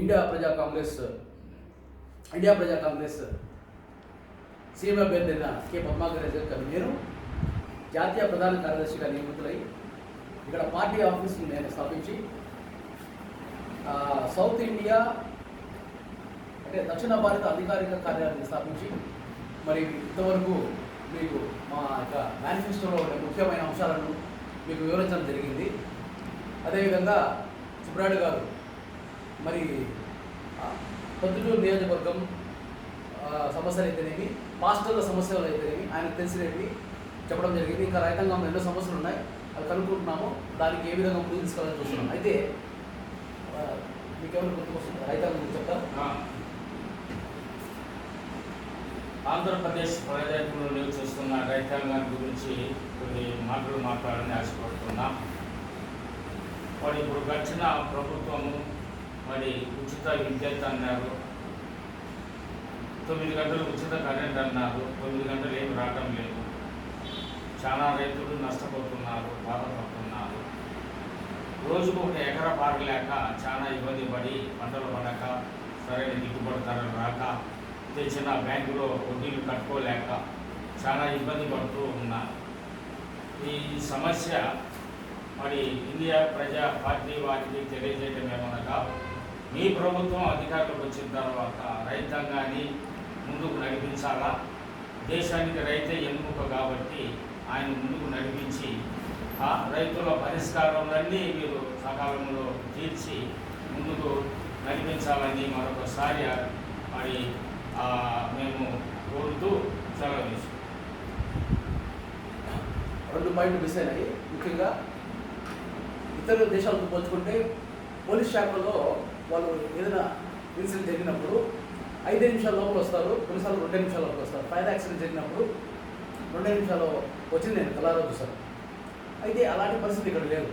India Praja Congress India Praja Congress CM అభ్యర్థి K Padmakar గారు నేను జాతీయ ప్రధాన కార్యదర్శిగా నియమితులై ఇక్కడ పార్టీ ఆఫీస్ని నేను స్థాపించి సౌత్ ఇండియా అంటే దక్షిణ భారత అధికారిక కార్యాలయాన్ని స్థాపించి మరి ఇంతవరకు మీకు మా యొక్క మేనిఫెస్టోలో ఉండే ముఖ్యమైన అంశాలను మీకు వివరించడం జరిగింది. అదేవిధంగా సుబ్రాడు గారు మరి పొద్దుటూరు నియోజకవర్గం సమస్యలు అయితేనేమి పాస్టర్ల సమస్యలు అయితేనేమి ఆయనకు తెలిసినవి చెప్పడం జరిగింది. ఇంకా రైతాంగంలో ఎన్నో సమస్యలు ఉన్నాయి. అవి కనుక్కుంటున్నాము. దానికి ఏ విధంగా ముందు తీసుకోవాలని చూస్తున్నాం. అయితే మీకెవరు గుర్తుకొస్తుంది రైతాంగం గురించి ఆంధ్రప్రదేశ్ ప్రజాకులు నివసిస్తున్న రైతాంగాన్ని గురించి కొన్ని మాటలు మాట్లాడాలని ఆశపడుతున్నాం. మరి ఇప్పుడు గడిచిన ప్రభుత్వము మరి ఉచిత విద్యుత్ అన్నారు. తొమ్మిది గంటలు ఉచిత కరెంట్ అన్నారు. తొమ్మిది గంటలు ఏమి రావటం లేదు. చాలా రైతులు నష్టపోతున్నారు బాధపడుతున్నారు. రోజుకు ఒక ఎకరా పారలేక చాలా ఇబ్బంది పడి పంటలు పడక సరైన దిగుబడి ధరలు రాక తెచ్చిన బ్యాంకులో వడ్డీలు కట్టుకోలేక చాలా ఇబ్బంది పడుతూ ఉన్నారు. ఈ సమస్య మరి ఇండియా ప్రజా పార్టీ వారికి తెలియజేయడం ఏమనగా మీ ప్రభుత్వం అధికారంలోకి వచ్చిన తర్వాత రైతాంగాన్ని ముందుకు నడిపించాలా? దేశానికి రైతే ఎన్నుక కాబట్టి ఆయన ముందుకు నడిపించి ఆ రైతుల పరిష్కారాలన్నీ మీరు సకాలంలో తీర్చి ముందుకు నడిపించాలని మరొకసారి మరి మేము కోరుతూ సెలవు రెండు పాయింట్లు మిస్ అయినాయి. ముఖ్యంగా ఇతర దేశాలతో పోల్చుకుంటే పోలీస్ శాఖలో వాళ్ళు ఏదైనా ఇన్సిడెంట్ జరిగినప్పుడు ఐదు నిమిషాల లోపల వస్తారు కొన్నిసార్లు రెండే నిమిషాల లోపల వస్తారు. ఫైర్ యాక్సిడెంట్ జరిగినప్పుడు రెండే నిమిషాలు వచ్చింది నేను కలారా చూసాను అయితే అలాంటి పరిస్థితి ఇక్కడ లేదు.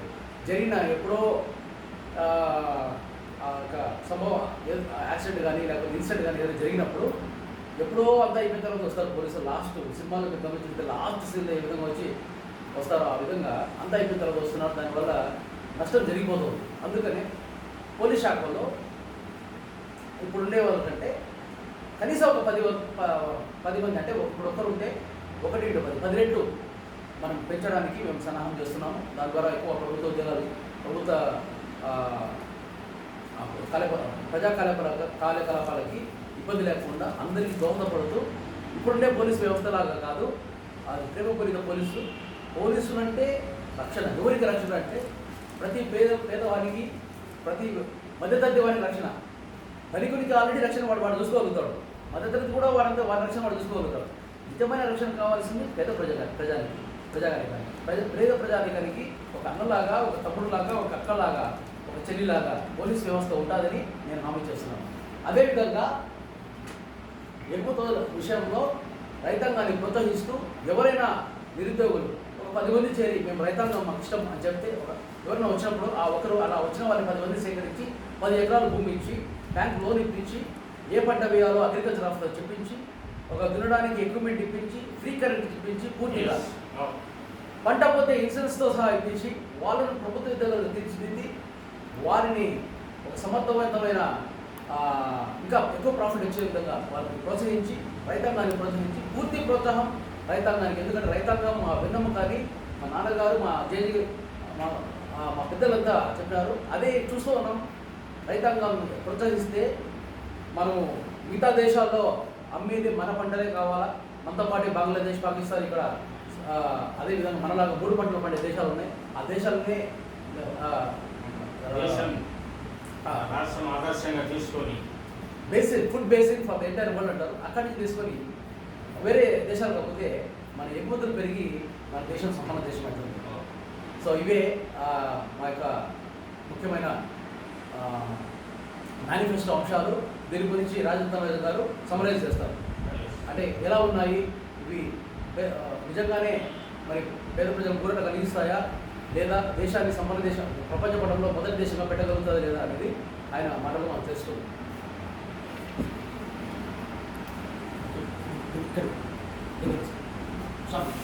జరిగిన ఎప్పుడో ఆ, యొక్క సంభవం యాక్సిడెంట్ కానీ లేకపోతే ఇన్సిడెంట్ కానీ ఏదైనా జరిగినప్పుడు ఎప్పుడో అంతా అయిపోయిన తర్వాత వస్తారు పోలీసులు. లాస్ట్ సినిమాలో గమనించితే లాస్ట్ సీన్లో ఏ విధంగా వచ్చి వస్తారో ఆ విధంగా అంతా అయిపోయిన తర్వాత వస్తున్నారు. దానివల్ల నష్టం జరిగిపోతుంది. అందుకనే పోలీస్ శాఖలో ఇప్పుడు ఉండే వాళ్ళకంటే కనీసం ఒక పది వ- ప- పది మంది అంటే ఇప్పుడు ఒకరు ఉంటే ఒకటి ఇటు పది. పది రెట్లు మనం పెంచడానికి మేము సన్నాహం చేస్తున్నాము. దాని ద్వారా ఎక్కువ ప్రభుత్వ ఉద్యోగాలు ప్రభుత్వ ఆ, ప్రజా కార్యకలా కార్యకలాపాలకి ఇబ్బంది లేకుండా అందరికీ దోహదపడుతూ ఇప్పుడుండే పోలీస్ వ్యవస్థలాగా కాదు అది ప్రేమపూరిత పోలీసులు. పోలీసులు అంటే రక్షణ ఎవరికి రక్షణ అంటే ప్రతి పేద పేదవానికి ప్రతి మధ్యతరగతి వారికి రక్షణ. ధనికునికి ఆల్రెడీ రక్షణ వాడు వాడు చూసుకోగలుగుతాడు. మధ్యతరగతి కూడా వాడంతా వాడి రక్షణ వాడు చూసుకోగలుగుతాడు. నిజమైన రక్షణ కావాల్సింది పేద ప్రజా ప్రజానికి ప్రజాగానికానికి ప్రజ పేద ప్రజాధికారికి ఒక అన్నలాగా ఒక తమ్ముడులాగా ఒక అక్కలాగా ఒక చెల్లిలాగా పోలీస్ వ్యవస్థ ఉంటుందని నేను హామీ చేస్తున్నాను. అదేవిధంగా ఎగుమతుల విషయంలో రైతాంగాన్ని ప్రోత్సహిస్తూ ఎవరైనా నిరుద్యోగులు పది మంది చేరి మేము రైతాంగం మాకు ఇష్టం అని చెప్తే ఒక ఎవరైనా వచ్చినప్పుడు ఆ ఒకరు అలా వచ్చిన వాళ్ళని పది మంది సేకరించి పది ఎకరాలు భూమి ఇచ్చి బ్యాంక్ లోన్ ఇప్పించి ఏ పంట వేయాలో అగ్రికల్చర్ ఆఫీసర్ చెప్పించి ఒక దున్నడానికి ఎక్విప్మెంట్ ఇప్పించి ఫ్రీ కరెంట్ ఇప్పించి పూర్తిగా. పంట పోతే ఇన్సూరెన్స్తో సహా ఇప్పించి వాళ్ళను ప్రభుత్వ ఉద్యోగాలు తీర్చిదిద్ది వారిని ఒక సమర్థవంతమైన ఇంకా ఎక్కువ ప్రాఫిట్ వచ్చే విధంగా వాళ్ళని ప్రోత్సహించి రైతాంగాన్ని ప్రోత్సహించి పూర్తి ప్రోత్సాహం రైతాంగానికి. ఎందుకంటే రైతాంగం మా వెన్నమ్మ కానీ మా నాన్నగారు మా జేజీ మా మా పెద్దలంతా చెప్పారు అదే చూస్తూ ఉన్నాం. రైతాంగం ప్రోత్సహిస్తే మనం మిగతా దేశాల్లో అమ్మేది మన పంటలే కావాలా? మనతో పాటు బంగ్లాదేశ్ పాకిస్తాన్ ఇక్కడ అదేవిధంగా మనలాగా మూడు పంటలు పండే దేశాలు ఉన్నాయి. ఆ దేశాలనే రాష్ట్రం ఆదర్శంగా తీసుకొని basic food basic for entire world అంటారు. అక్కడి నుంచి తీసుకొని వేరే దేశాలు కాకపోతే మన ఎగుమతులు పెరిగి మన దేశం సంపన్న దేశం అవుతుంది సో ఇవే మా యొక్క ముఖ్యమైన మేనిఫెస్టో అంశాలు. దీని గురించి రాజేంద్ర రాజు గారు సమరైజ్ చేస్తారు. అంటే ఎలా ఉన్నాయి? ఇవి నిజంగానే మరి పేద ప్రజలు కూరట కలిగిస్తాయా? లేదా దేశాన్ని సంపన్న దేశం ప్రపంచ పటంలో మొదటి దేశంగా పెట్టగలుగుతుందా లేదా అనేది ఆయన మాటలు మనం తెలుస్తుంది 对，对，算。